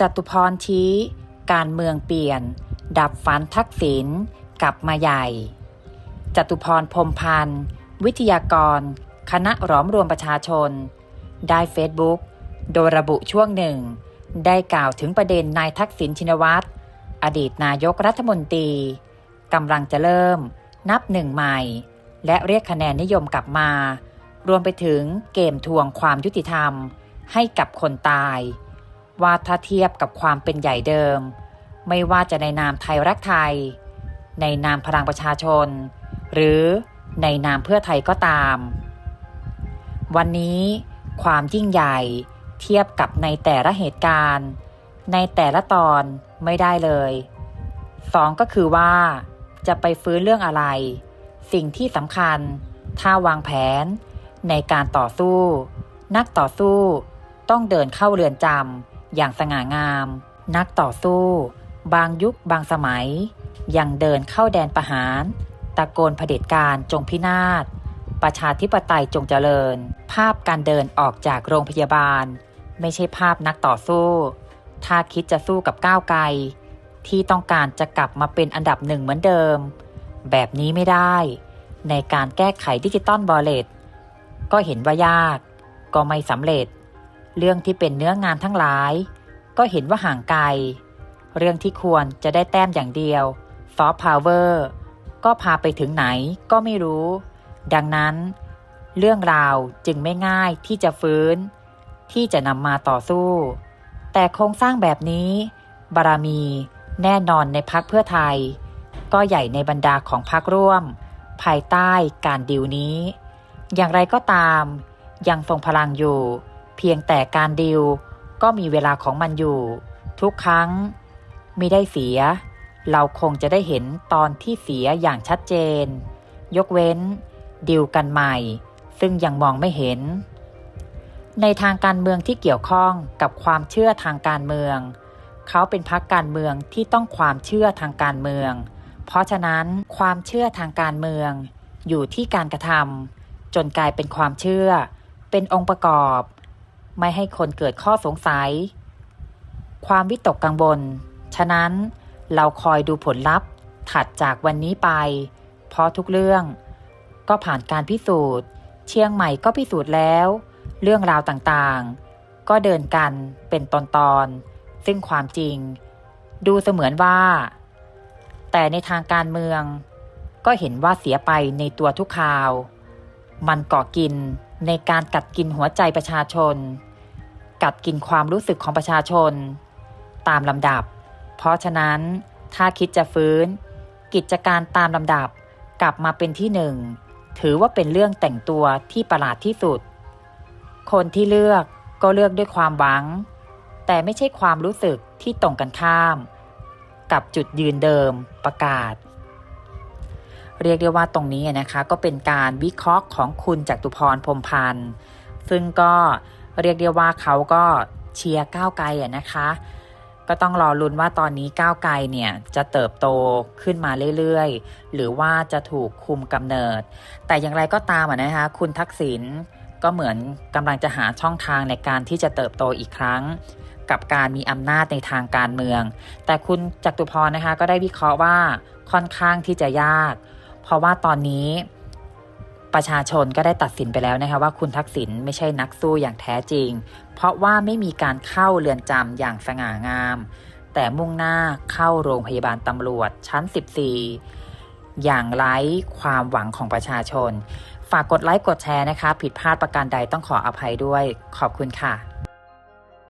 จตุพรชี้ การเมืองเปลี่ยน ดับฝันทักษิณกลับมาใหญ่ จตุพรพรมพันธ์ วิทยากร คณะหลอมรวมประชาชน ได้เฟซบุ๊กโดยระบุช่วงหนึ่ง ได้กล่าวถึงประเด็นนายทักษิณชินวัตร อดีตนายกรัฐมนตรีกำลังจะเริ่ม นับหนึ่งใหม่ และเรียกคะแนนนิยมกลับมา รวมไปถึงเกมทวงความยุติธรรม ให้กับคนตาย ว่าถ้าเทียบกับความเป็นใหญ่เดิม ไม่ว่าจะในนามไทยรักไทย ในนามพลังประชาชน หรือในนามเพื่อไทยก็ตาม วันนี้ความยิ่งใหญ่เทียบกับในแต่ละเหตุการณ์ ในแต่ละตอนไม่ได้เลยสองก็คือว่า จะไปฟื้นเรื่องอะไร สิ่งที่สำคัญ ถ้าวางแผน ในการต่อสู้ นักต่อสู้ ต้องเดินเข้าเรือนจำ อย่างสง่างาม นักต่อสู้ บางยุคบางสมัย ยังเดินเข้าแดนประหาร ตะโกนเผด็จการจงพินาศ ประชาธิปไตยจงเจริญ ภาพการเดินออกจากโรงพยาบาล ไม่ใช่ภาพนักต่อสู้ ถ้าคิดจะสู้กับก้าวไกล ที่ต้องการจะกลับมาเป็นอันดับหนึ่งเหมือนเดิม แบบนี้ไม่ได้ ในการแก้ไขดิจิตอลบอลเลตก็เห็นว่ายาก ก็ไม่สำเร็จ เรื่องที่เป็นเนื้องานทั้งหลาย ก็เห็นว่าห่างไกล เรื่องที่ควรจะได้แต้มอย่างเดียวซอฟต์พาวเวอร์ก็พาไปถึงไหนก็ไม่รู้ ดังนั้น เรื่องราวจึงไม่ง่ายที่จะฟื้น ที่จะนำมาต่อสู้ แต่โครงสร้างแบบนี้ บารมีแน่นอนในพักเพื่อไทย ก็ใหญ่ในบรรดาของพักร่วม ภายใต้การดิวนี้ อย่างไรก็ตาม ยังทรงพลังอยู่ เพียงแต่การดิวก็มีเวลาของมันอยู่ ทุกครั้งมิได้เสีย เราคงจะได้เห็นตอนที่เสียอย่างชัดเจน ยกเว้น ดิวกันใหม่ ซึ่งยังมองไม่เห็น ในทางการเมืองที่เกี่ยวข้องกับความเชื่อทางการเมือง เขาเป็นพรรคการเมืองที่ต้องความเชื่อทางการเมือง เพราะฉะนั้นความเชื่อทางการเมือง อยู่ที่การกระทำจนกลายเป็นความเชื่อ เป็นองค์ประกอบ ไม่ให้คนเกิดข้อสงสัย ความวิตกกังวล ฉะนั้นเราคอยดูผลลัพธ์ถัดจากวันนี้ไป เพราะทุกเรื่อง ก็ผ่านการพิสูจน์ เชียงใหม่ก็พิสูจน์แล้ว เรื่องราวต่างๆ ก็เดินกันเป็นตอนๆ ซึ่งความจริง ดูเสมือนว่า แต่ในทางการเมือง ก็เห็นว่าเสียไปในตัวทุกข่าว มันก่อกินในการกัดกินหัวใจประชาชน กัดกินความรู้สึกของประชาชน ตามลำดับ เพราะฉะนั้นถ้าคิดจะฟื้น กิจการตามลำดับกลับมาเป็นที่หนึ่ง ถือว่าเป็นเรื่องแต่งตัวที่ประหลาดที่สุด คนที่เลือกก็เลือกด้วยความหวัง แต่ไม่ใช่ความรู้สึกที่ตรงกันข้าม กับจุดยืนเดิมประกาศ เรียกได้ว่าตรงนี้นะคะ ก็เป็นการวิเคราะห์ของคุณจักตุพรพรมพันธ์ซึ่งก็ เรียกได้ว่าเขาก็เชียร์ก้าวไกลอะนะคะ ก็ต้องรอลุ้นว่าตอนนี้ก้าวไกลเนี่ยจะเติบโตขึ้นมาเรื่อยๆ หรือว่าจะถูกคุมกำเนิด แต่อย่างไรก็ตามอะนะคะ คุณทักษิณก็เหมือนกำลังจะหาช่องทางในการที่จะเติบโตอีกครั้ง กับการมีอำนาจในทางการเมือง แต่คุณจักตุพรนะคะก็ได้วิเคราะห์ว่าค่อนข้างที่จะยาก เพราะว่าตอนนี้ ประชาชนก็ได้ตัดสินไปแล้วนะคะว่าคุณทักษิณไม่ใช่นักสู้อย่างแท้จริง เพราะว่าไม่มีการเข้าเรือนจำอย่างสง่างาม แต่มุ่งหน้าเข้าโรงพยาบาลตำรวจชั้น 14 อย่างไร้ความหวังของประชาชน ฝากกดไลค์กดแชร์นะคะ ผิดพลาดประการใดต้องขออภัยด้วย ขอบคุณค่ะ